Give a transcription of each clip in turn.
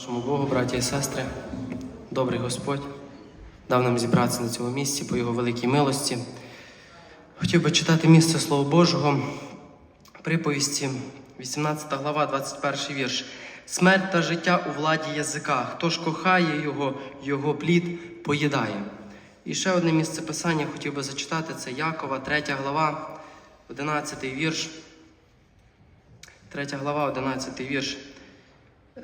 Нашому Богу, браті і сестри, добрий Господь дав нам зібратися на цьому місці по Його великій милості. Хотів би читати місце Слова Божого, приповісті, 18 глава, 21 вірш. Смерть та життя у владі язика. Хто ж кохає його, його плід поїдає. І ще одне місце писання хотів би зачитати: це Якова, 3 глава, 11 вірш. 3 глава, 11 вірш.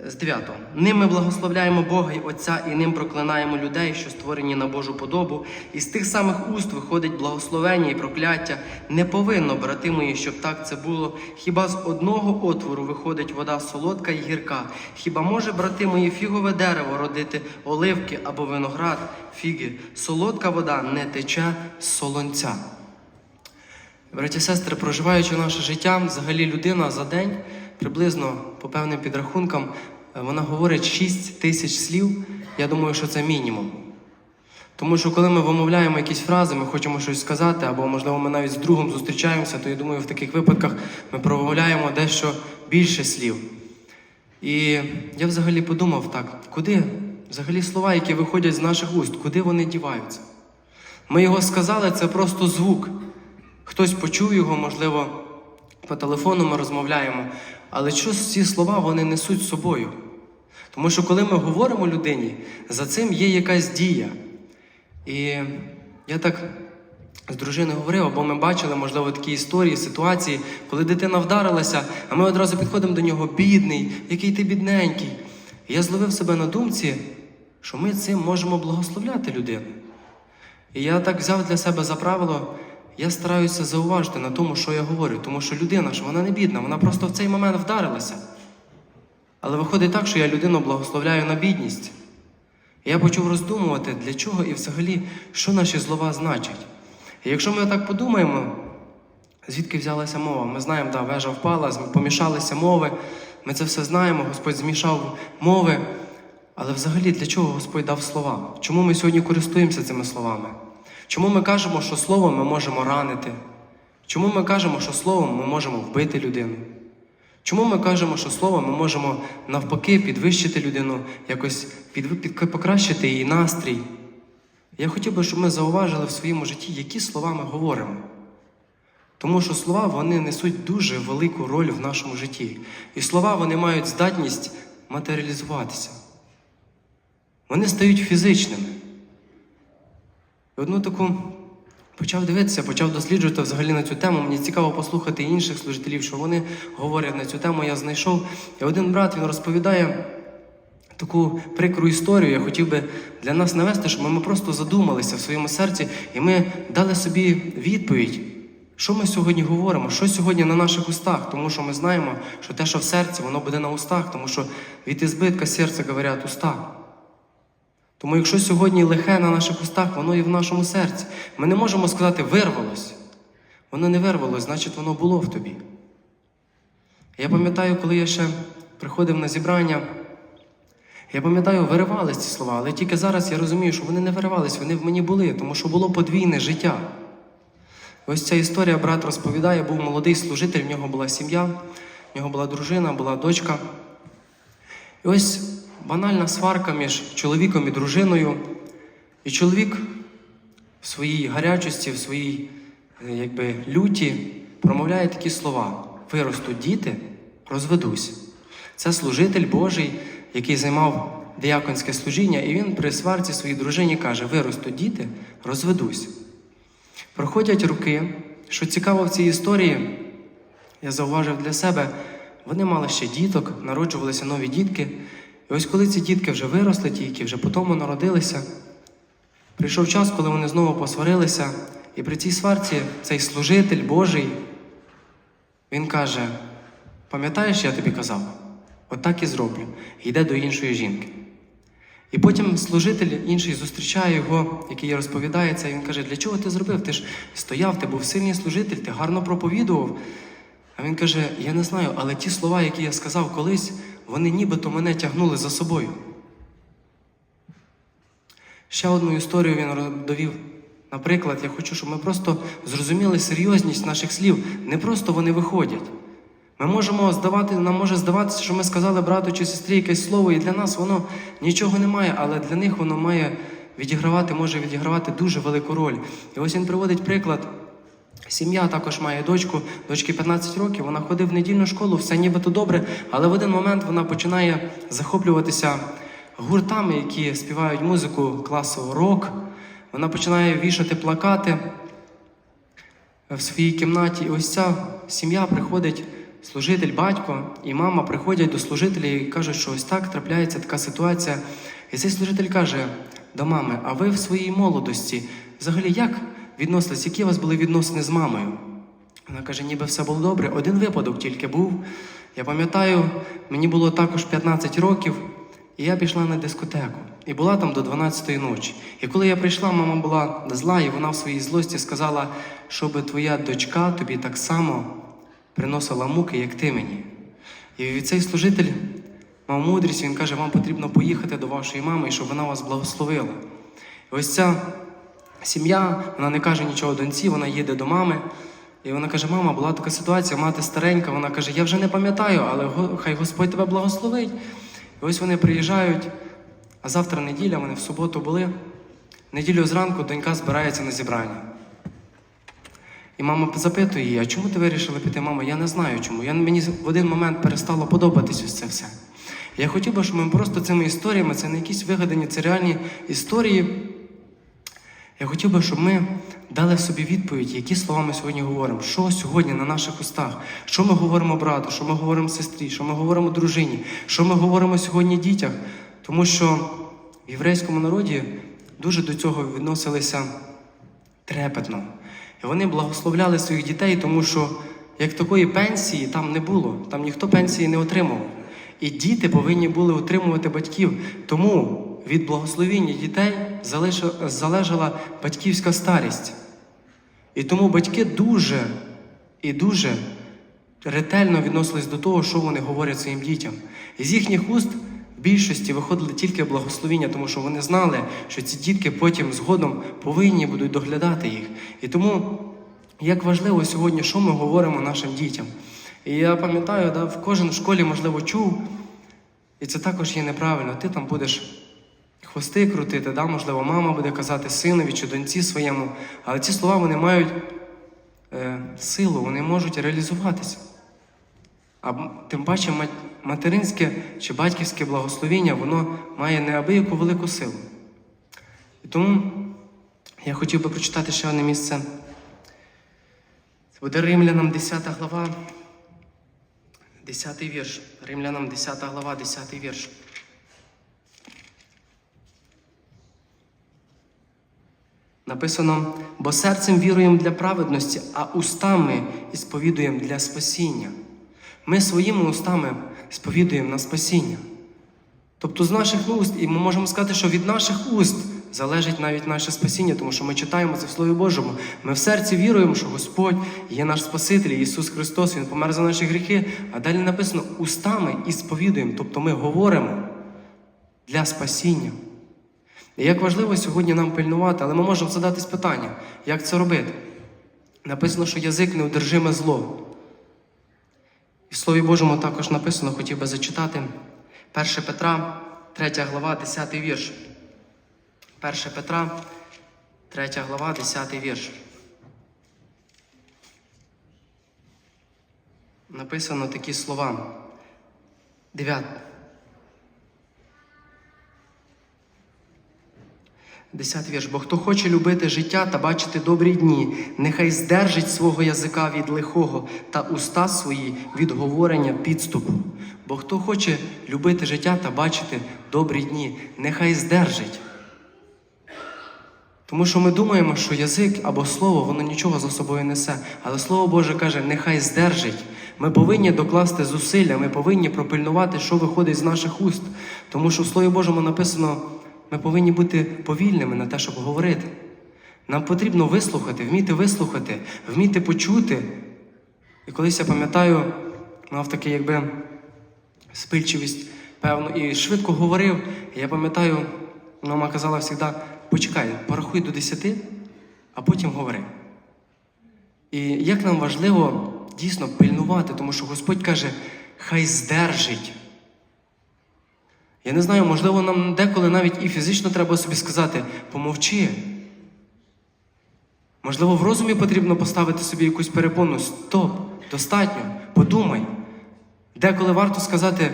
З 9. Ним ми благословляємо Бога і Отця, і ним проклинаємо людей, що створені на Божу подобу. І з тих самих уст виходить благословення і прокляття. Не повинно, брати мої, щоб так це було. Хіба з одного отвору виходить вода солодка і гірка? Хіба може, брати мої, фігове дерево родити оливки або виноград, фіги? Солодка вода не тече з солонця. Браті сестри, проживаючи наше життя, взагалі людина за день приблизно по певним підрахункам е, вона говорить 6 тисяч слів. Я думаю, що це мінімум. Тому що коли ми вимовляємо якісь фрази, ми хочемо щось сказати, або, можливо, ми навіть з другом зустрічаємося, то я думаю, в таких випадках ми промовляємо дещо більше слів. І я взагалі подумав так, куди взагалі слова, які виходять з наших уст, куди вони діваються? Ми його сказали, це просто звук. Хтось почув його, можливо, по телефону ми розмовляємо. Але що ці слова вони несуть собою? Тому що коли ми говоримо людині, за цим є якась дія. І я так з дружиною говорив, або ми бачили, можливо, такі історії, ситуації, коли дитина вдарилася, а ми одразу підходимо до нього, бідний, який ти бідненький. І я зловив себе на думці, що ми цим можемо благословляти людину. І я так взяв для себе за правило, я стараюся зауважити на тому, що я говорю, тому що людина ж вона не бідна, вона просто в цей момент вдарилася. Але виходить так, що я людину благословляю на бідність. Я почав роздумувати, для чого і взагалі, що наші слова значать. І якщо ми так подумаємо, звідки взялася мова? Ми знаємо, да, вежа впала, помішалися мови, ми це все знаємо, Господь змішав мови. Але взагалі для чого Господь дав слова? Чому ми сьогодні користуємося цими словами? Чому ми кажемо, що словом ми можемо ранити? Чому ми кажемо, що словом ми можемо вбити людину? Чому ми кажемо, що словом ми можемо навпаки підвищити людину, якось під, під, покращити її настрій? Я хотів би, щоб ми зауважили в своєму житті, які слова ми говоримо. Тому що слова вони несуть дуже велику роль в нашому житті. І слова вони мають здатність матеріалізуватися. Вони стають фізичними. І одну таку почав дивитися, почав досліджувати взагалі на цю тему. Мені цікаво послухати інших служителів, що вони говорять на цю тему. Я знайшов. І один брат він розповідає таку прикру історію. Я хотів би для нас навести, щоб ми просто задумалися в своєму серці, і ми дали собі відповідь. Що ми сьогодні говоримо? Що сьогодні на наших устах? Тому що ми знаємо, що те, що в серці, воно буде на устах, тому що від ізбитка серця говорять уста. Тому якщо сьогодні лихе на наших устах, воно і в нашому серці. Ми не можемо сказати вирвалось. Воно не вирвалось, значить воно було в тобі. Я пам'ятаю, коли я ще приходив на зібрання, я пам'ятаю, виривались ці слова, але тільки зараз я розумію, що вони не виривались, вони в мені були, тому що було подвійне життя. Ось ця історія брат розповідає, був молодий служитель, в нього була сім'я, в нього була дружина, була дочка. І ось банальна сварка між чоловіком і дружиною. І чоловік в своїй гарячості, в своїй е, якби, люті промовляє такі слова: виростуть діти, розведусь. Це служитель Божий, який займав діяконське служіння, і він при сварці своїй дружині каже: виростуть діти, розведусь. Проходять роки. Що цікаво в цій історії, я зауважив для себе, вони мали ще діток, народжувалися нові дітки. І ось коли ці дітки вже виросли, ті, які вже потім народилися, прийшов час, коли вони знову посварилися, і при цій сварці цей служитель Божий, він каже: пам'ятаєш, я тобі казав, отак і зроблю, йде до іншої жінки. І потім служитель інший зустрічає його, який розповідає це, і він каже, для чого ти зробив? Ти ж стояв, ти був сильний служитель, ти гарно проповідував. А він каже: Я не знаю, але ті слова, які я сказав колись, вони нібито мене тягнули за собою. Ще одну історію він довів. Наприклад, я хочу, щоб ми просто зрозуміли серйозність наших слів. Не просто вони виходять. Ми можемо здавати, нам може здаватися, що ми сказали брату чи сестрі якесь слово, і для нас воно нічого не має, але для них воно має відігравати, може відігравати дуже велику роль. І ось він приводить приклад. Сім'я також має дочку, дочки 15 років, вона ходить в недільну школу, все нібито добре, але в один момент вона починає захоплюватися гуртами, які співають музику класу рок. Вона починає вішати плакати в своїй кімнаті. І ось ця сім'я приходить, служитель, батько і мама приходять до служителя і кажуть, що ось так трапляється така ситуація. І цей служитель каже до мами: А ви в своїй молодості взагалі як відносились? Які у вас були відносини з мамою? Вона каже, ніби все було добре. Один випадок тільки був. Я пам'ятаю, мені було також 15 років, і я пішла на дискотеку. І була там до 12-ї ночі. І коли я прийшла, мама була зла, і вона в своїй злості сказала, щоб твоя дочка тобі так само приносила муки, як ти мені. І цей служитель мав мудрість, він каже, вам потрібно поїхати до вашої мами, щоб вона вас благословила. І ось ця сім'я, вона не каже нічого доньці, вона їде до мами. І вона каже: мама, була така ситуація, мати старенька. Вона каже, я вже не пам'ятаю, але хай Господь тебе благословить. І ось вони приїжджають, а завтра неділя, вони в суботу були. Неділю зранку донька збирається на зібрання. І мама запитує її, а чому ти вирішила піти, мама? Я не знаю чому. Я, мені в один момент перестало подобатись ось це все. Я хотів би, щоб ми просто цими історіями, це не якісь вигадані, це реальні історії. Я хотів би, щоб ми дали собі відповідь, які слова ми сьогодні говоримо, що сьогодні на наших устах, що ми говоримо брату, що ми говоримо сестрі, що ми говоримо дружині, що ми говоримо сьогодні дітях. Тому що в єврейському народі дуже до цього відносилися трепетно. І вони благословляли своїх дітей, тому що як такої пенсії там не було, там ніхто пенсії не отримував. І діти повинні були утримувати батьків. Тому від благословіння дітей залежала батьківська старість. І тому батьки дуже і дуже ретельно відносились до того, що вони говорять своїм дітям. І з їхніх уст в більшості виходили тільки благословіння, тому що вони знали, що ці дітки потім згодом повинні будуть доглядати їх. І тому як важливо сьогодні, що ми говоримо нашим дітям. І я пам'ятаю, да, в кожен в школі, можливо, чув, і це також є неправильно. Ти там будеш хвости крутити, да? можливо, мама буде казати синові чи доньці своєму, але ці слова вони мають е, силу, вони можуть реалізуватися. А тим паче материнське чи батьківське благословіння, воно має неабияку велику силу. І тому я хотів би прочитати ще одне місце. Це буде Римлянам 10 глава, 10 вірш. Римлянам 10 глава, 10 вірш. Написано, бо серцем віруємо для праведності, а устами і сповідуємо для спасіння. Ми своїми устами сповідуємо на спасіння. Тобто з наших уст, і ми можемо сказати, що від наших уст залежить навіть наше спасіння, тому що ми читаємо це в Слові Божому. Ми в серці віруємо, що Господь є наш Спаситель, Ісус Христос, Він помер за наші гріхи. А далі написано устами і сповідуємо, тобто ми говоримо для спасіння. Як важливо сьогодні нам пильнувати, але ми можемо задатись питання, як це робити. Написано, що язик неудержиме зло. І в Слові Божому також написано, хотів би зачитати 1 Петра, 3 глава, 10 вірш. 1 Петра, 3 глава, 10 вірш. Написано такі слова. 9. Десятий вірш. Бо хто хоче любити життя та бачити добрі дні, нехай здержить свого язика від лихого та уста свої від говорення підступу. Бо хто хоче любити життя та бачити добрі дні, нехай здержить. Тому що ми думаємо, що язик або слово, воно нічого за собою несе. Але Слово Боже каже, нехай здержить. Ми повинні докласти зусилля, ми повинні пропильнувати, що виходить з наших уст. Тому що в Слові Божому написано, ми повинні бути повільними на те, щоб говорити. Нам потрібно вислухати, вміти вислухати, вміти почути. І колись я пам'ятаю, мав такий якби спильчивість, певно, і швидко говорив. І я пам'ятаю, мама казала завжди, почекай, порахуй до 10, а потім говори. І як нам важливо дійсно пильнувати, тому що Господь каже, хай здержить. Я не знаю, можливо, нам деколи навіть і фізично треба собі сказати, помовчи. Можливо, в розумі потрібно поставити собі якусь перепону. Стоп, достатньо, подумай. Деколи варто сказати,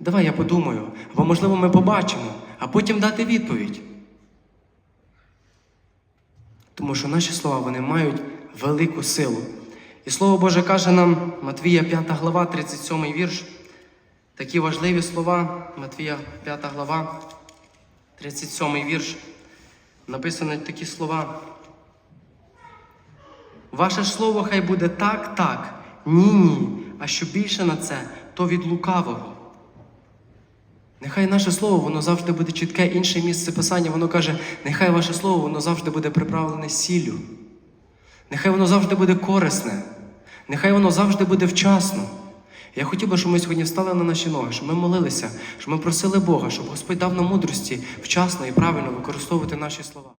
давай я подумаю, або можливо ми побачимо, а потім дати відповідь. Тому що наші слова вони мають велику силу. І Слово Боже каже нам, Матвія 5 глава, 37 вірш. Такі важливі слова, Матвія 5 глава, 37 вірш. Написано такі слова. Ваше слово хай буде так, так, ні, ні, а що більше на це, то від лукавого. Нехай наше слово, воно завжди буде чітке, інше місце писання, воно каже, нехай ваше слово, воно завжди буде приправлене сіллю. Нехай воно завжди буде корисне, нехай воно завжди буде вчасно. Я хотів би, щоб ми сьогодні встали на наші ноги, щоб ми молилися, щоб ми просили Бога, щоб Господь дав нам мудрості вчасно і правильно використовувати наші слова.